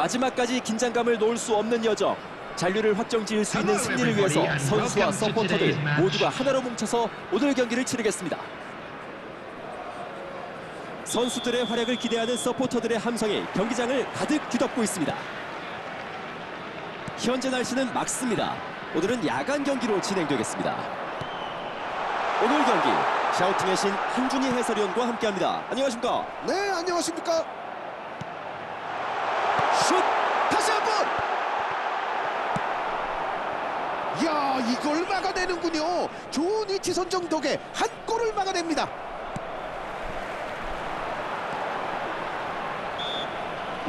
마지막까지 긴장감을 놓을 수 없는 여정. 잔류를 확정지을 수 있는 승리를 위해서 선수와 서포터들 모두가 하나로 뭉쳐서 오늘 경기를 치르겠습니다. 선수들의 활약을 기대하는 서포터들의 함성이 경기장을 가득 뒤덮고 있습니다. 현재 날씨는 맑습니다. 오늘은 야간 경기로 진행되겠습니다. 오늘 경기 샤우팅의 신 한준희 해설위원과 함께합니다. 안녕하십니까? 네, 안녕하십니까? 슛! 다시 한 번! 야, 이걸 막아내는군요. 좋은 위치 선정 덕에 한 골을 막아냅니다.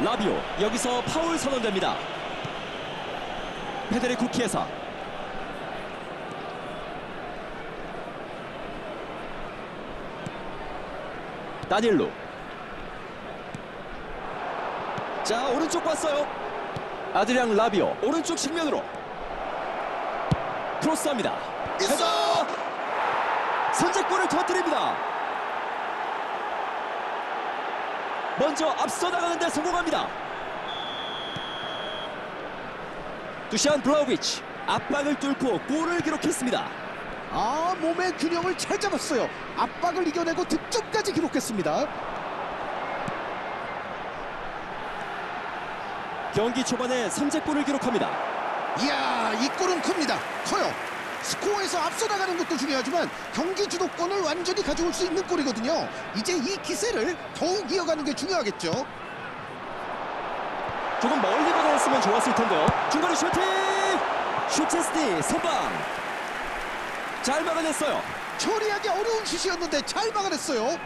라비오 여기서 파울 선언됩니다. 페데리코 키에사 다니엘로 자 오른쪽 봤어요 아드리앙 라비오 오른쪽 측면으로 크로스합니다 있어! 선제골을 터뜨립니다 먼저 앞서 나가는데 성공합니다 두시안 블라우비치 압박을 뚫고 골을 기록했습니다 아, 몸의 균형을 잘 잡았어요. 압박을 이겨내고 득점까지 기록했습니다. 경기 초반에 선제골을 기록합니다 이야, 이 골은 큽니다. 커요. 스코어에서 앞서 나가는 것도 중요하지만 경기 주도권을 완전히 가져올 수 있는 골이거든요. 이제 이 기세를 더욱 이어가는 게 중요하겠죠. 조금 멀리 받아냈으면 좋았을 텐데요. 중거리 슈팅! 슈체스니 선방! 잘 막아냈어요. 처리하기 어려운 슛이었는데 잘 막아냈어요.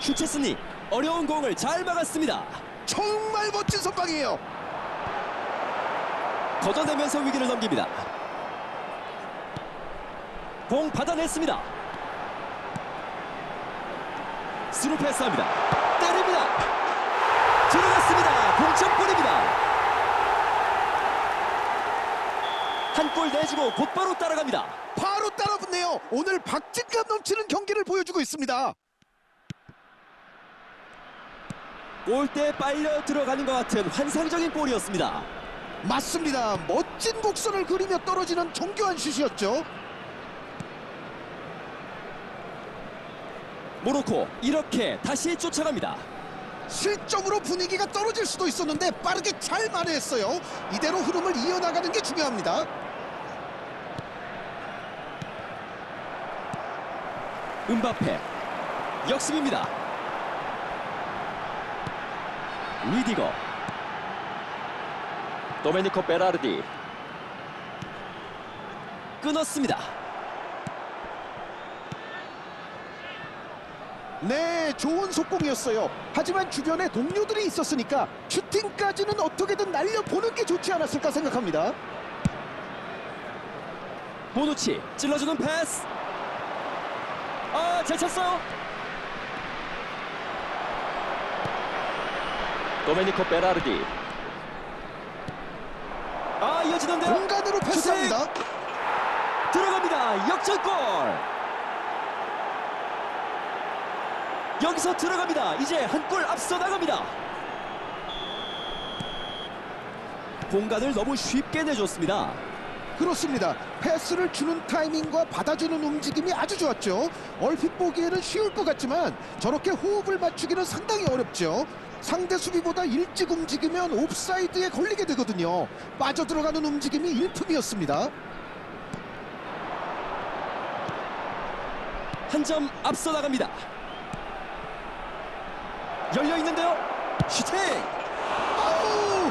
슈체스니 어려운 공을 잘 막았습니다. 정말 멋진 선방이에요. 걷어내면서 위기를 넘깁니다. 공 받아냈습니다. 스루 패스합니다. 때립니다. 들어갔습니다. 동점골입니다. 한 골 내주고 곧바로 따라갑니다. 바로 따라붙네요. 오늘 박진감 넘치는 경기를 보여주고 있습니다. 골대에 빨려 들어가는 것 같은 환상적인 골이었습니다. 맞습니다. 멋진 곡선을 그리며 떨어지는 정교한 슛이었죠. 모로코 이렇게 다시 쫓아갑니다. 실적으로 분위기가 떨어질 수도 있었는데 빠르게 잘 만회했어요. 이대로 흐름을 이어나가는 게 중요합니다. 은바페 역습입니다. 리디거 도메니코 베라르디 끊었습니다. 네, 좋은 속공이었어요. 하지만 주변에 동료들이 있었으니까 슈팅까지는 어떻게든 날려보는 게 좋지 않았을까 생각합니다. 보누치 찔러주는 패스. 아, 잘 찼어요. 도메니코 베라르디. 아, 이어지는데요. 공간으로 패스합니다. 들어갑니다. 역전골. 여기서 들어갑니다. 이제 한 골 앞서 나갑니다. 공간을 너무 쉽게 내줬습니다. 그렇습니다. 패스를 주는 타이밍과 받아주는 움직임이 아주 좋았죠. 얼핏 보기에는 쉬울 것 같지만 저렇게 호흡을 맞추기는 상당히 어렵죠. 상대 수비보다 일찍 움직이면 옵사이드에 걸리게 되거든요. 빠져들어가는 움직임이 일품이었습니다. 한 점 앞서 나갑니다. 열려 있는데요. 슈팅! 아우!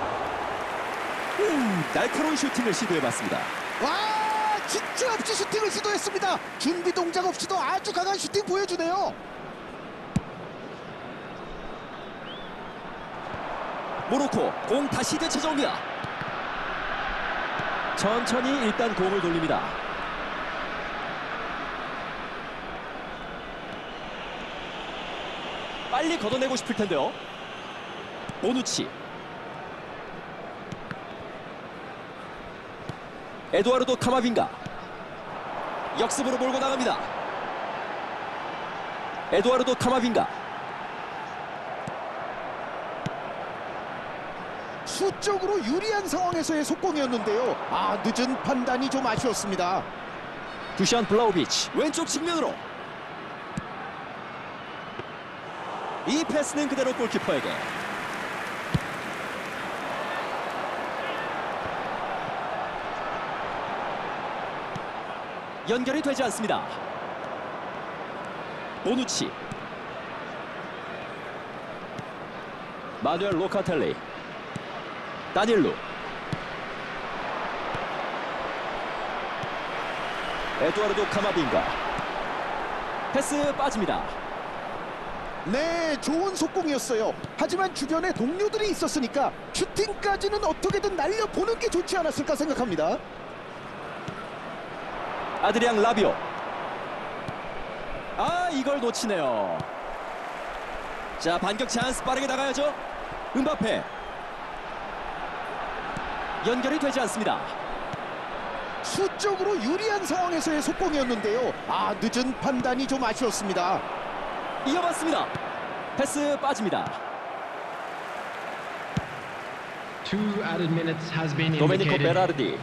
음, 날카로운 슈팅을 시도해봤습니다. 와! 진짜 없이 슈팅을 시도했습니다. 준비 동작 없이도 아주 강한 슈팅 보여주네요. 모로코 공 다시 되찾아옵니다. 천천히 일단 공을 돌립니다. 빨리 걷어내고 싶을 텐데요. 보누치. 에두아르도 카마빈가. 역습으로 몰고 나갑니다. 에두아르도 카마빈가. 수적으로 유리한 상황에서의 속공이었는데요. 아 늦은 판단이 좀 아쉬웠습니다. 두시안 블라우비치 왼쪽 측면으로 이 패스는 그대로 골키퍼에게 연결이 되지 않습니다. 보누치. 마누엘 로카텔리. 다닐루. 에두아르도 카마빈가 패스 빠집니다. 네, 좋은 속공이었어요. 하지만 주변에 동료들이 있었으니까 슈팅까지는 어떻게든 날려보는 게 좋지 않았을까 생각합니다. 아드리앙 라비오. 아 이걸 놓치네요. 자 반격 찬스 빠르게 나가야죠. 음바페. 연결이 되지 않습니다. 수적으로 유리한 상황에서의 속공이었는데요. 아 늦은 판단이 좀 아쉬웠습니다. 이어봤습니다. 패스 빠집니다. Two added minutes has been 도메니코. 베라르디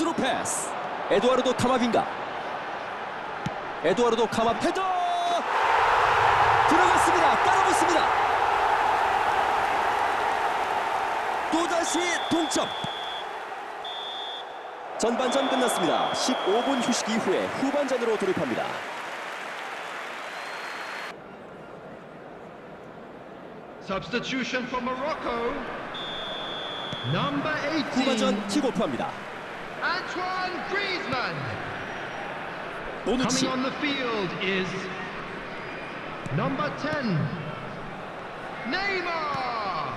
스루 패스. 에두아르도 카마빈가? 에두아르도 카마 헤더! 들어갔습니다. 따라붙습니다. 또다시 동점. 전반전 끝났습니다. 15분 휴식 이후에 후반전으로 돌입합니다. Substitution for Morocco. Number 18. 후반전 킥오프합니다 Antoine Griezmann. 보누치 Coming on the field is number 10. Neymar.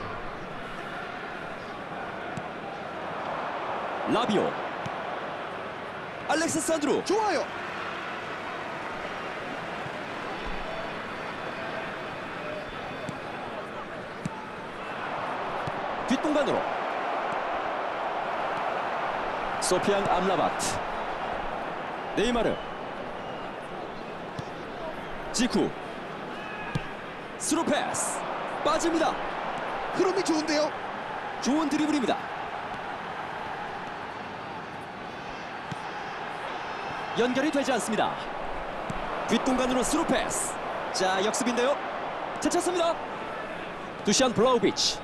라비오 알렉스 산드루 좋아요. 뒷공간으로 소피앙 암라바트. 네이마르. 지쿠. 스루 패스. 빠집니다. 흐름이 좋은데요. 좋은 드리블입니다. 연결이 되지 않습니다. 뒷공간으로 스루 패스. 자 역습인데요. 제쳤습니다. 두시안 블라우비치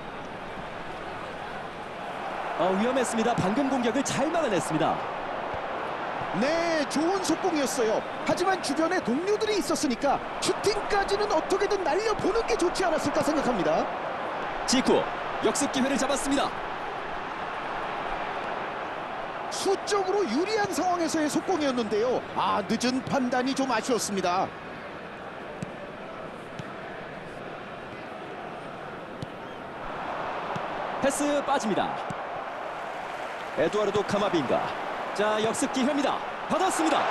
어, 위험했습니다 방금 공격을 잘 막아냈습니다 네, 좋은 속공이었어요. 하지만 주변에 동료들이 있었으니까 슈팅까지는 어떻게든 날려보는 게 좋지 않았을까 생각합니다. 지쿠 역습 기회를 잡았습니다 수적으로 유리한 상황에서의 속공이었는데요. 아 늦은 판단이 좀 아쉬웠습니다. 패스 빠집니다. 에두아르도 카마빈가. 자, 역습 기회입니다. 받았습니다.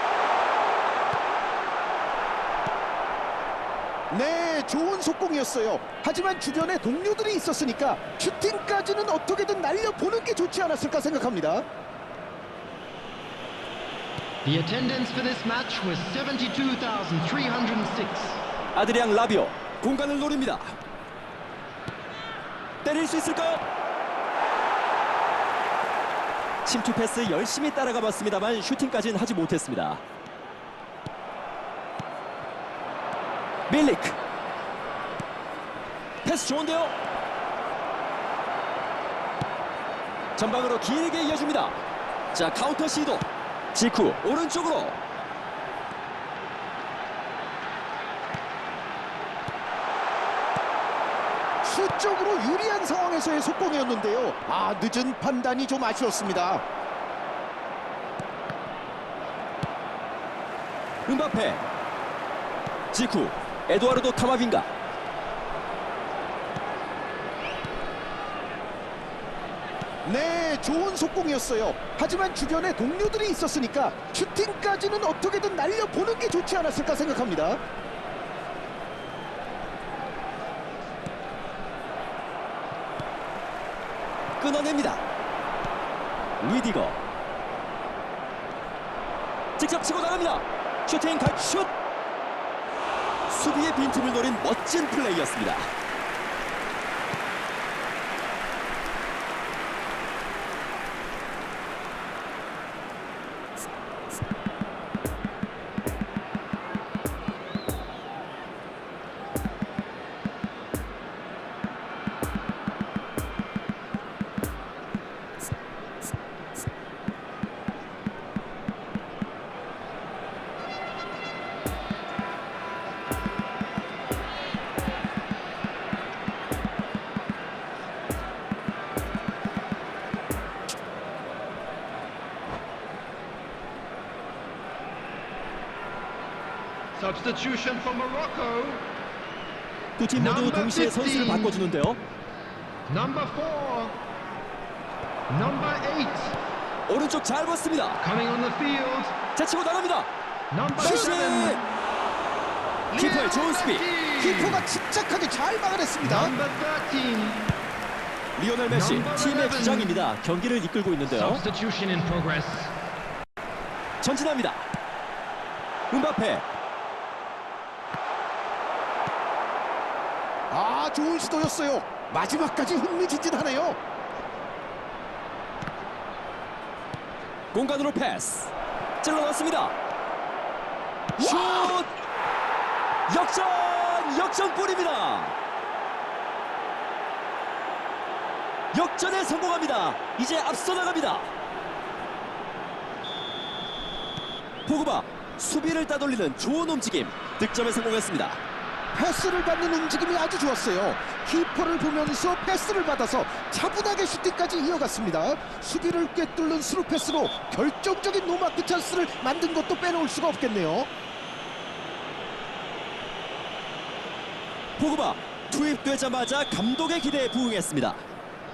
네, 좋은 속공이었어요. 하지만 주변에 동료들이 있었으니까 슈팅까지는 어떻게든 날려보는 게 좋지 않았을까 생각합니다. The attendance for this match was 72,306. 아드리앙 라비오 공간을 노립니다. 때릴 수 있을까요? 침투 패스 열심히 따라가 봤습니다만 슈팅까지는 하지 못했습니다. 밀리크 패스 좋은데요? 전방으로 길게 이어줍니다. 자 카운터 시도 지쿠 오른쪽으로 수적으로 유리한 상황에서의 속공이었는데요. 아 늦은 판단이 좀 아쉬웠습니다. 음바페 지쿠 에두아르도 카마빈가 네, 좋은 속공이었어요. 하지만 주변에 동료들이 있었으니까 슈팅까지는 어떻게든 날려보는 게 좋지 않았을까 생각합니다. 끊어냅니다. 리디거. 직접 치고 나갑니다. 슈팅 갈슛! 수비의 빈틈을 노린 멋진 플레이였습니다. Substitution for Morocco. 두 팀 모두 동시에 선수를 15. 바꿔주는데요. Number four. Number eight. 오른쪽 잘 봤습니다. Coming on the field. 제치고 나갑니다. Number 슛이 seven. 키퍼의 좋은 수비. 키퍼가 침착하게 잘 막아냈습니다. Number 13. 리오넬 메시 팀의 11. 주장입니다. 경기를 이끌고 있는데요. Substitution in progress. 전진합니다. 음바페 아 좋은 시도였어요. 마지막까지 흥미진진하네요. 공간으로 패스 찔러 넣습니다. 슛 역전 역전골입니다. 역전에 성공합니다. 이제 앞서 나갑니다. 포그바 수비를 따돌리는 좋은 움직임 득점에 성공했습니다. 패스를 받는 움직임이 아주 좋았어요. 키퍼를 보면서 패스를 받아서 차분하게 슈팅까지 이어갔습니다. 수비를 꿰뚫는 스루 패스로 결정적인 노마크 찬스를 만든 것도 빼놓을 수가 없겠네요. 포그바 투입되자마자 감독의 기대에 부응했습니다.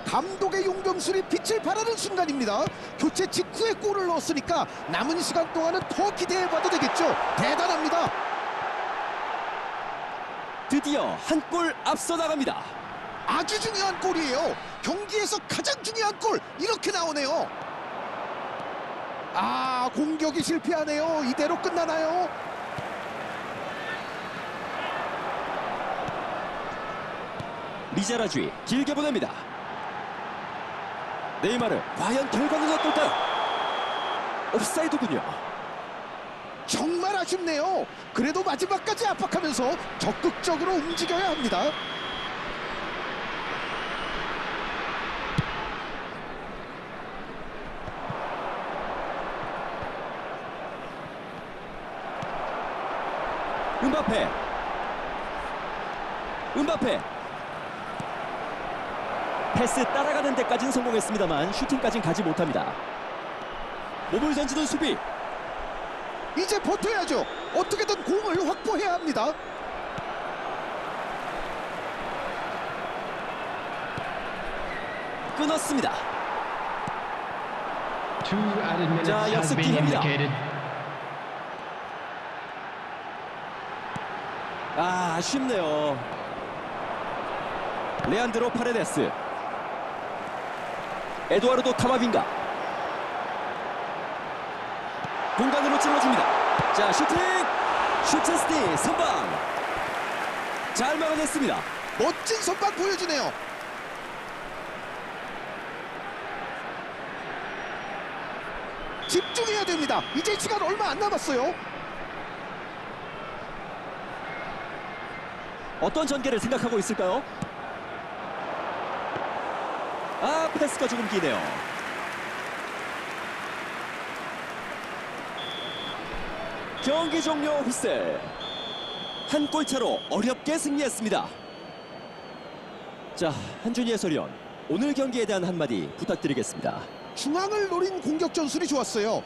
감독의 용병술이 빛을 발하는 순간입니다. 교체 직후에 골을 넣었으니까 남은 시간 동안은 더 기대해봐도 되겠죠. 대단합니다. 드디어 한 골 앞서 나갑니다. 아주 중요한 골이에요. 경기에서 가장 중요한 골 이렇게 나오네요. 아 공격이 실패하네요. 이대로 끝나나요? 리자라주이 길게 보냅니다. 네이마르 과연 결과는 어떨까요? 옵사이드군요. 정말 아쉽네요. 그래도 마지막까지 압박하면서 적극적으로 움직여야 합니다. 음바페 음바페 패스 따라가는 데까진 성공했습니다만 슈팅까진 가지 못합니다. 몸을 던지는 수비 이제 버텨야죠. 어떻게든 공을 확보해야 합니다. 끊었습니다. 자, 역습 been 기회입니다. 아 아쉽네요. 레안드로 파레데스 에두아르도 카마빈가 공간으로 찔러줍니다. 자 슈팅 슈체스티 선방 잘 막아냈습니다. 멋진 선방 보여주네요. 집중해야 됩니다. 이제 시간 얼마 안 남았어요. 어떤 전개를 생각하고 있을까요? 아 패스가 조금 기네요. 경기 종료 휘슬 한 골차로 어렵게 승리했습니다. 자 한준희 해설위원 오늘 경기에 대한 한마디 부탁드리겠습니다. 중앙을 노린 공격 전술이 좋았어요.